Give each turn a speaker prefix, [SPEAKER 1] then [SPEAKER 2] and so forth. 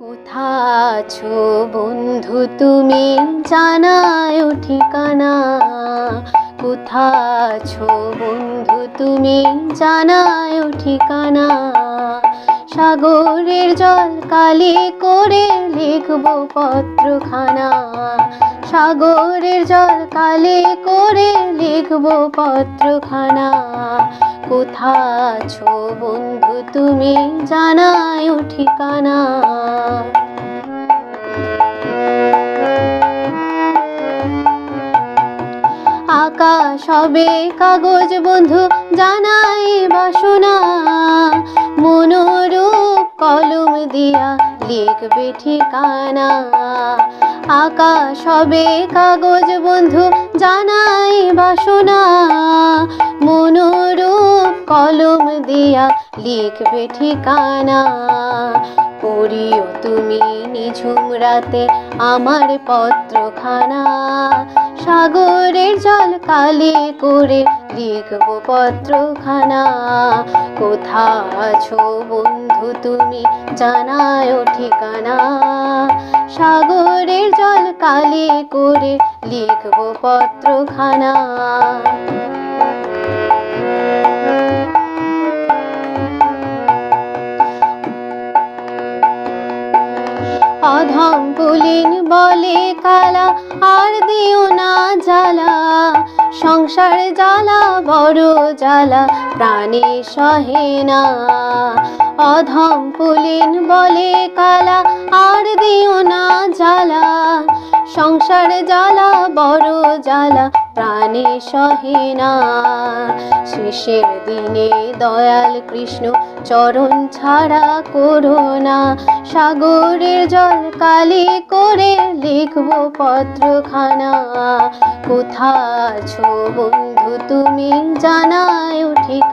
[SPEAKER 1] কোথা আছো বন্ধু তুমি? জানায় ঠিকানা। কোথা আছো বন্ধু তুমি? জানায় ঠিকানা। সাগরের জল কালি করে লিখব পত্রখানা। সাগরের জল কালি করে লিখব পত্রখানা। কোথা আছো বন্ধু তুমি জানায় ঠিকানা। আকাশ হবে কাগজ বন্ধু জানাই বাসনা। মনোরূপ কলম দিয়া লিখবে ঠিকানা। আকাশ হবে কাগজ বন্ধু, জানাই বাসনা। মনোরূপ কলম দিয়া লিখবে ঠিকানা। পড়িও তুমি নিঝুম রাতে আমার পত্রখানা। সাগরের জল কালি করে লিখব পত্রখানা। কোথা আছো বন্ধু তুমি জানায় ঠিকানা। সাগরের জল কালি করে লিখব পত্রখানা। অধম পুলিন বলে, কালা, আর দিও না জ্বালা। সংসার জ্বালা, বড় জ্বালা, প্রাণে সহে না। অধম পুলিন বলে, কালা, আর দিও না জ্বালা। সংসার জ্বালা, বড় জ্বালা, প্রাণে সহে না। শেষের দিনে দয়াল কৃষ্ণ চরণ ছাড়া করো না। সাগরের জল কালি করে লিখব পত্রখানা। কোথা আছো বন্ধু, তুমি জানায় ঠিকানা